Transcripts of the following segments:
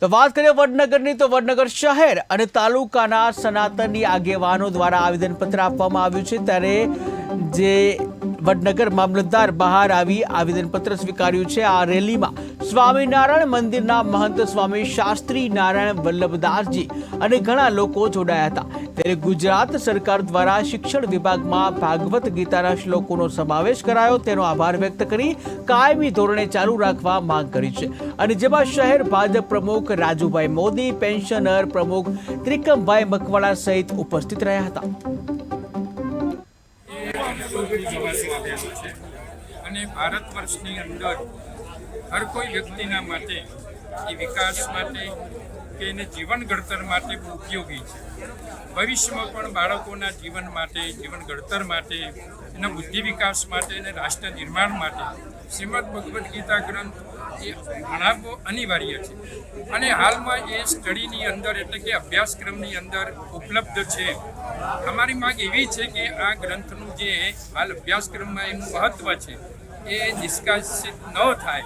તો વાત કરીએ વડનગરની, તો વડનગર શહેર અને તાલુકાના સનાતનની આગેવાનો દ્વારા આવેદનપત્ર આપવામાં આવ્યું છે. ત્યારે જે વડનગર મામલતદાર બહાર આવી આવેદનપત્ર સ્વીકાર્યું છે. આ રેલીમાં સ્વામિનારાયણ મંદિરના મહંત સ્વામી શાસ્ત્રી નારાયણ વલ્લભદાસજી અને ઘણા લોકો જોડાયા હતા. ત્યારે ગુજરાત સરકાર દ્વારા શિક્ષણ વિભાગમાં ભાગવત ગીતાના શ્લોકોનો સમાવેશ કરાયો. તેનો આભાર વ્યક્ત કરી કાયમી ધોરણે ચાલુ રાખવા માંગ કરી છે. અને જેમાં શહેર ભાજપ પ્રમુખ રાજુભાઈ મોદી, પેન્શનર પ્રમુખ ત્રિકમભાઈ મકવાણા સહિત ઉપસ્થિત રહ્યા હતા. અને ભારત વર્ષની અંદર હર કોઈ વ્યક્તિના માટે એ વિકાસ માટે કે એને જીવન ઘડતર માટે બહુ ઉપયોગી છે. ભવિષ્યમાં પણ બાળકોના જીવન માટે, જીવન ઘડતર માટે, એના બુદ્ધિ વિકાસ માટે અને રાષ્ટ્ર નિર્માણ માટે શ્રીમદ ભગવદ્ ગીતા ગ્રંથ એ ભણાવવો અનિવાર્ય છે. અને હાલમાં એ સ્ટડીની અંદર એટલે કે અભ્યાસક્રમની અંદર ઉપલબ્ધ છે. અમારી માંગ એવી છે કે આ ગ્રંથનું જે હાલ અભ્યાસક્રમમાં એનું મહત્ત્વ છે. એ નિષ્કાસિત ન થાય,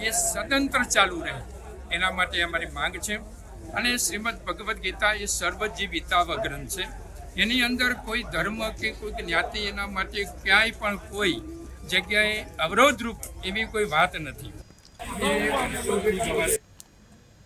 એ સ્વતંત્ર ચાલુ રહે. એના માટે અમારી માંગ છે. અને શ્રીમદ ભગવદ્ ગીતા એ સર્વજીવિતાવ ગ્રંથ છે. એની અંદર કોઈ ધર્મ કે કોઈ જ્ઞાતિ એના માટે ક્યાંય પણ કોઈ જગ્યાએ અવરોધરૂપ એવી કોઈ વાત નથી. એ